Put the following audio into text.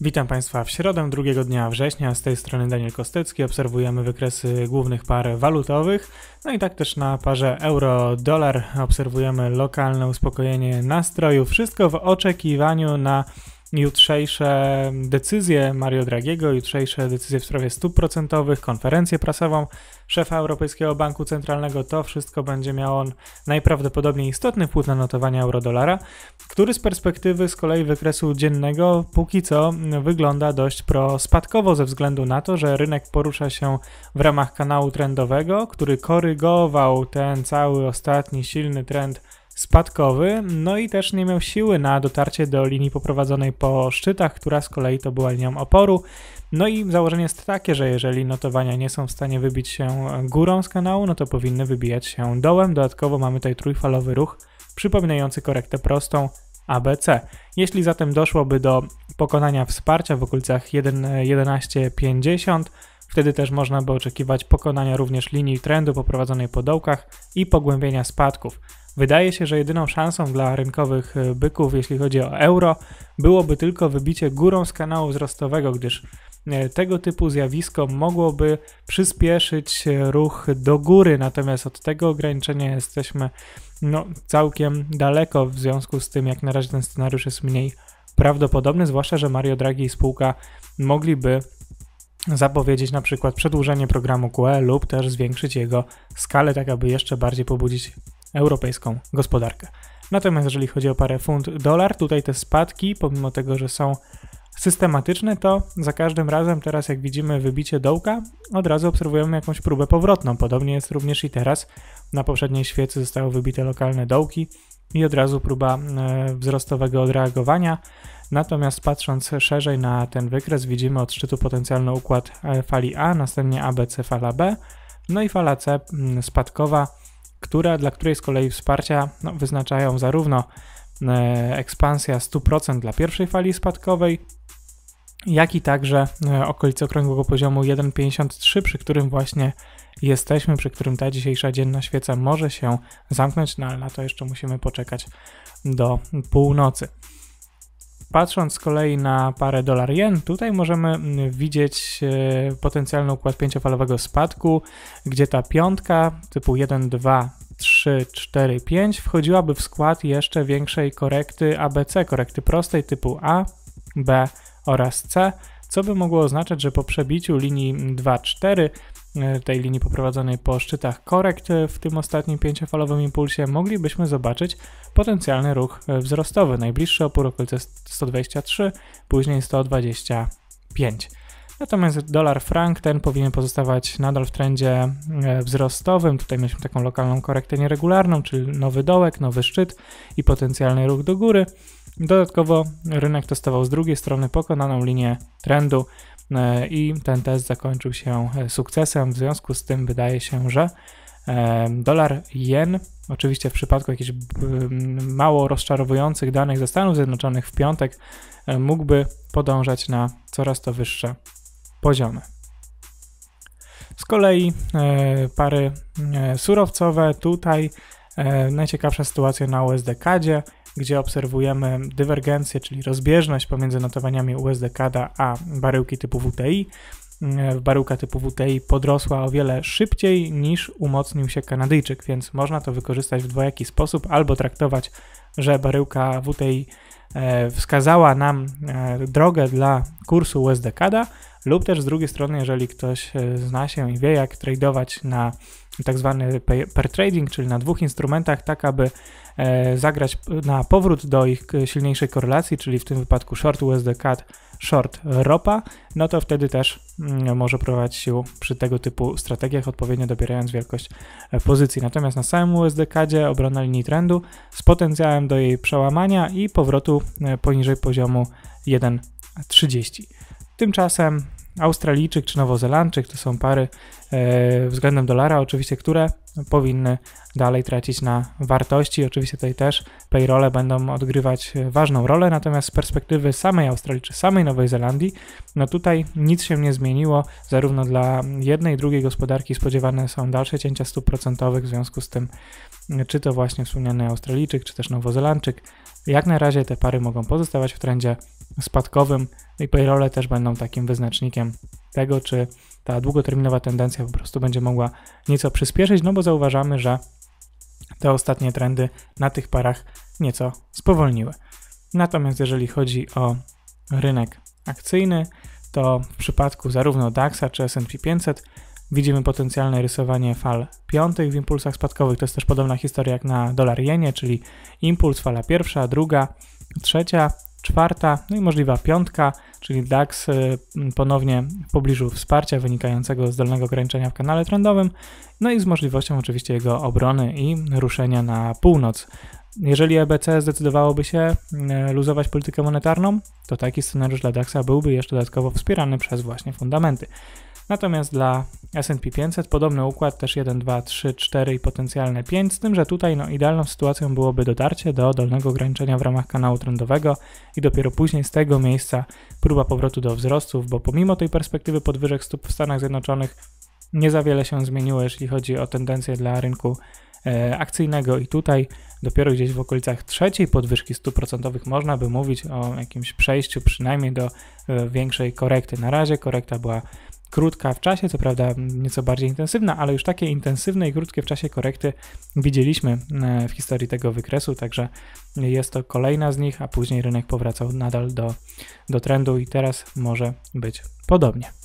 Witam Państwa w środę drugiego dnia września. Z tej strony Daniel Kostecki. Obserwujemy wykresy głównych par walutowych. No i tak też na parze euro-dolar obserwujemy lokalne uspokojenie nastroju. Wszystko w oczekiwaniu na jutrzejsze decyzje Mario Dragiego, jutrzejsze decyzje w sprawie stóp procentowych, konferencję prasową szefa Europejskiego Banku Centralnego, to wszystko będzie miało najprawdopodobniej istotny wpływ na notowania euro-dolara, który z perspektywy z kolei wykresu dziennego póki co wygląda dość prospadkowo ze względu na to, że rynek porusza się w ramach kanału trendowego, który korygował ten cały ostatni silny trend spadkowy, no i też nie miał siły na dotarcie do linii poprowadzonej po szczytach, która z kolei to była linią oporu. No i założenie jest takie, że jeżeli notowania nie są w stanie wybić się górą z kanału, no to powinny wybijać się dołem. Dodatkowo mamy tutaj trójfalowy ruch przypominający korektę prostą ABC. Jeśli zatem doszłoby do pokonania wsparcia w okolicach 11,50, wtedy też można by oczekiwać pokonania również linii trendu poprowadzonej po dołkach i pogłębienia spadków. Wydaje się, że jedyną szansą dla rynkowych e, byków, jeśli chodzi o euro, byłoby tylko wybicie górą z kanału wzrostowego, gdyż e, tego typu zjawisko mogłoby przyspieszyć ruch do góry, natomiast od tego ograniczenia jesteśmy no, całkiem daleko, w związku z tym jak na razie ten scenariusz jest mniej prawdopodobny, zwłaszcza, że Mario Draghi i spółka mogliby zapowiedzieć na przykład przedłużenie programu QE lub też zwiększyć jego skalę, tak aby jeszcze bardziej pobudzić europejską gospodarkę. Natomiast jeżeli chodzi o parę funt-dolar, tutaj te spadki, pomimo tego, że są systematyczne, to za każdym razem teraz jak widzimy wybicie dołka, od razu obserwujemy jakąś próbę powrotną. Podobnie jest również i teraz. Na poprzedniej świecy zostały wybite lokalne dołki i od razu próba e, wzrostowego odreagowania. Natomiast patrząc szerzej na ten wykres, widzimy od szczytu potencjalny układ e, fali A, następnie ABC fala B, no i fala C spadkowa która, dla której z kolei wsparcia no, wyznaczają zarówno e, ekspansja 100% dla pierwszej fali spadkowej, jak i także okolice okrągłego poziomu 1,53, przy którym właśnie jesteśmy, przy którym ta dzisiejsza dzienna świeca może się zamknąć, no ale na to jeszcze musimy poczekać do północy. Patrząc z kolei na parę dolar-jen, tutaj możemy mm, widzieć e, potencjalny układ pięciofalowego spadku, gdzie ta piątka typu 1, 2, 3, 4, 5 wchodziłaby w skład jeszcze większej korekty ABC, korekty prostej typu A, B oraz C, co by mogło oznaczać, że po przebiciu linii 2, 4 E, tej linii poprowadzonej po szczytach korekt e, w tym ostatnim pięciofalowym impulsie moglibyśmy zobaczyć potencjalny ruch e, wzrostowy. Najbliższy opór okolice 123, później 125. Natomiast dolar frank ten powinien pozostawać nadal w trendzie wzrostowym. Tutaj mieliśmy taką lokalną korektę nieregularną, czyli nowy dołek, nowy szczyt i potencjalny ruch do góry. Dodatkowo rynek testował z drugiej strony pokonaną linię trendu E, i ten test zakończył się e, sukcesem. W związku z tym wydaje się, że e, dolar jen, oczywiście w przypadku jakichś mało rozczarowujących danych ze Stanów Zjednoczonych w piątek, mógłby podążać na coraz to wyższe poziomy. Z kolei pary surowcowe tutaj najciekawsza sytuacja na USD-kadzie gdzie obserwujemy dywergencję, czyli rozbieżność pomiędzy notowaniami USD CAD a baryłki typu WTI. Mm, baryłka typu WTI podrosła o wiele szybciej niż umocnił się Kanadyjczyk, więc można to wykorzystać w dwojaki sposób, albo traktować, że baryłka WTI e, wskazała nam e, drogę dla kursu USD CAD, lub też z drugiej strony, jeżeli ktoś e, zna się i wie, jak tradować na tak zwany per trading, czyli na dwóch instrumentach, tak aby zagrać na powrót do ich silniejszej korelacji, czyli w tym wypadku short USD CAD, short ROPA, no to wtedy też mm, może prowadzić się przy tego typu strategiach, odpowiednio dobierając wielkość e, pozycji. Natomiast na samym USD CADzie obrona linii trendu z potencjałem do jej przełamania i powrotu poniżej poziomu 1,30. Tymczasem Australijczyk czy Nowozelandczyk to są pary e, względem dolara, oczywiście, które powinny dalej tracić na wartości. Oczywiście tutaj też payrole będą odgrywać ważną rolę, natomiast z perspektywy samej Australii czy samej Nowej Zelandii, no tutaj nic się nie zmieniło. Zarówno dla jednej drugiej gospodarki spodziewane są dalsze cięcia stóp procentowych, w związku z tym, czy to właśnie wspomniany Australijczyk, czy też Nowozelandczyk, jak na razie te pary mogą pozostawać w trendzie spadkowym i payrole też będą takim wyznacznikiem tego, czy ta długoterminowa tendencja po prostu będzie mogła nieco przyspieszyć, no bo zauważamy, że te ostatnie trendy na tych parach nieco spowolniły. Natomiast jeżeli chodzi o rynek akcyjny, to w przypadku zarówno DAX-a czy S&P 500 widzimy potencjalne rysowanie fal piątych w impulsach spadkowych. To jest też podobna historia jak na dolar jenie, czyli impuls, fala pierwsza, druga, trzecia, czwarta, no i możliwa piątka, czyli DAX y, ponownie w pobliżu wsparcia wynikającego z dolnego ograniczenia w kanale trendowym, no i z możliwością oczywiście jego obrony i ruszenia na północ. Jeżeli EBC zdecydowałoby się y, luzować politykę monetarną, to taki scenariusz dla DAXa byłby jeszcze dodatkowo wspierany przez właśnie fundamenty. Natomiast dla S&P 500 podobny układ też 1, 2, 3, 4 i potencjalne 5, z tym, że tutaj no, idealną sytuacją byłoby dotarcie do dolnego ograniczenia w ramach kanału trendowego i dopiero później z tego miejsca próba powrotu do wzrostów, bo pomimo tej perspektywy podwyżek stóp w Stanach Zjednoczonych nie za wiele się zmieniło, jeśli chodzi o tendencje dla rynku e, akcyjnego i tutaj dopiero gdzieś w okolicach trzeciej podwyżki stóp procentowych można by mówić o jakimś przejściu przynajmniej do e, większej korekty. Na razie korekta była krótka w czasie, co prawda nieco bardziej intensywna, ale już takie intensywne i krótkie w czasie korekty widzieliśmy e, w historii tego wykresu, także jest to kolejna z nich, a później rynek powracał nadal do, do trendu i teraz może być podobnie.